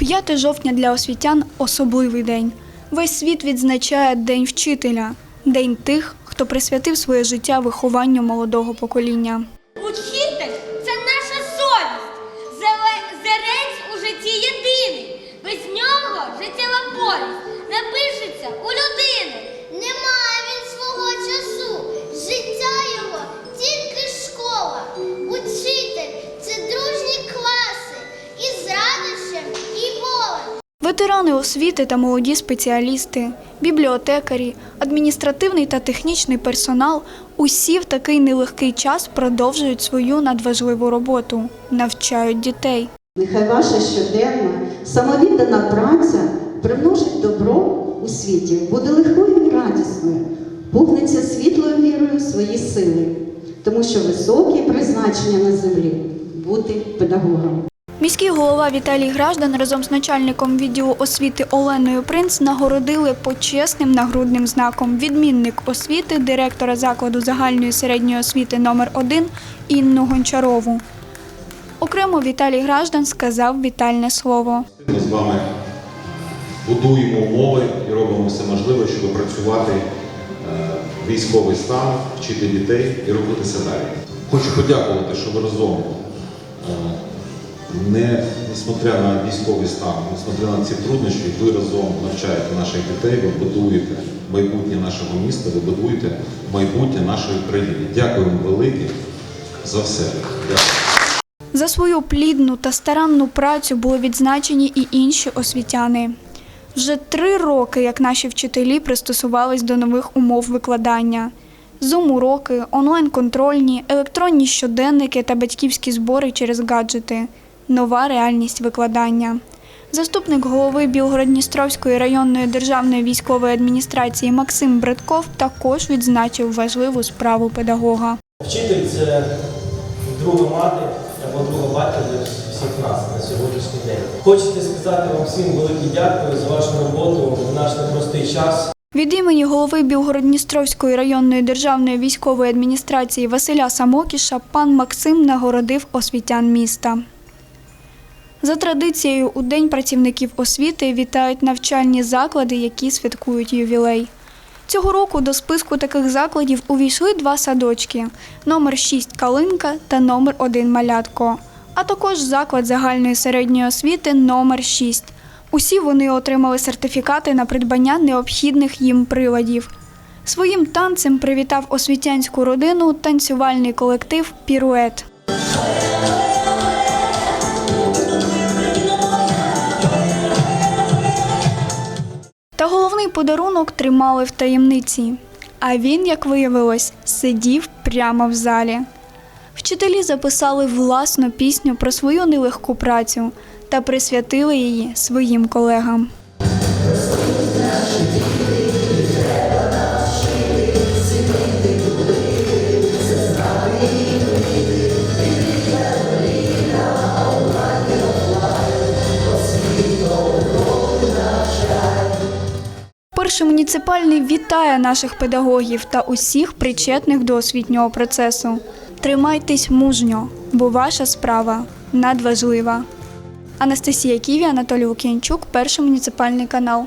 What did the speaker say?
5 жовтня для освітян особливий день. Весь світ відзначає День вчителя, день тих, хто присвятив своє життя вихованню молодого покоління. Учитель це наша совість. Зерець у житті єдиний. Без нього життєва повість напишеться у людини. Ветерани освіти та молоді спеціалісти, бібліотекарі, адміністративний та технічний персонал усі в такий нелегкий час продовжують свою надважливу роботу, навчають дітей. Нехай ваша щоденна, самовіддана праця примножить добро у світі, буде легкою і радісною, пухнеться світлою вірою свої сили, тому що високі призначення на землі бути педагогом. Міський голова Віталій Граждан разом з начальником відділу освіти Оленою Принц нагородили почесним нагрудним знаком відмінник освіти директора закладу загальної середньої освіти номер 1 Інну Гончарову. Окремо Віталій Граждан сказав вітальне слово. Ми з вами будуємо умови і робимо все можливе, щоб працювати е, військовий стан, вчити дітей і рухатися далі. Хочу подякувати, що ви разом, не несмотря на військовий стан, несмотря на ці труднощі, ви разом навчаєте наших дітей, ви будуєте майбутнє нашого міста, ви будуєте майбутнє нашої країни. Дякую вам велике за все. Дякую. За свою плідну та старанну працю були відзначені і інші освітяни. Вже три роки, як наші вчителі пристосувались до нових умов викладання. Зум-уроки, онлайн-контрольні, електронні щоденники та батьківські збори через гаджети. Нова реальність викладання. Заступник голови Білгород-Дністровської районної державної військової адміністрації Максим Бредков також відзначив важливу справу педагога. Вчитель це друга мати або друга батька для всіх нас на сьогоднішній день. Хочете сказати вам всім велике дякую за вашу роботу в наш непростий час. Від імені голови Білгород-Дністровської районної державної військової адміністрації Василя Самокіша пан Максим нагородив освітян міста. За традицією, у День працівників освіти вітають навчальні заклади, які святкують ювілей. Цього року до списку таких закладів увійшли два садочки: номер 6 Калинка та номер 1 Малятко, а також заклад загальної середньої освіти номер 6. Усі вони отримали сертифікати на придбання необхідних їм приладів. Своїм танцем привітав освітянську родину танцювальний колектив Пірует. Та головний подарунок тримали в таємниці. А він, як виявилось, сидів прямо в залі. Вчителі записали власну пісню про свою нелегку працю та присвятили її своїм колегам. Перший муніципальний вітає наших педагогів та усіх причетних до освітнього процесу. Тримайтесь мужньо, бо ваша справа надважлива. Анастасія Ківі, Анатолій Лук'янчук, перший муніципальний канал.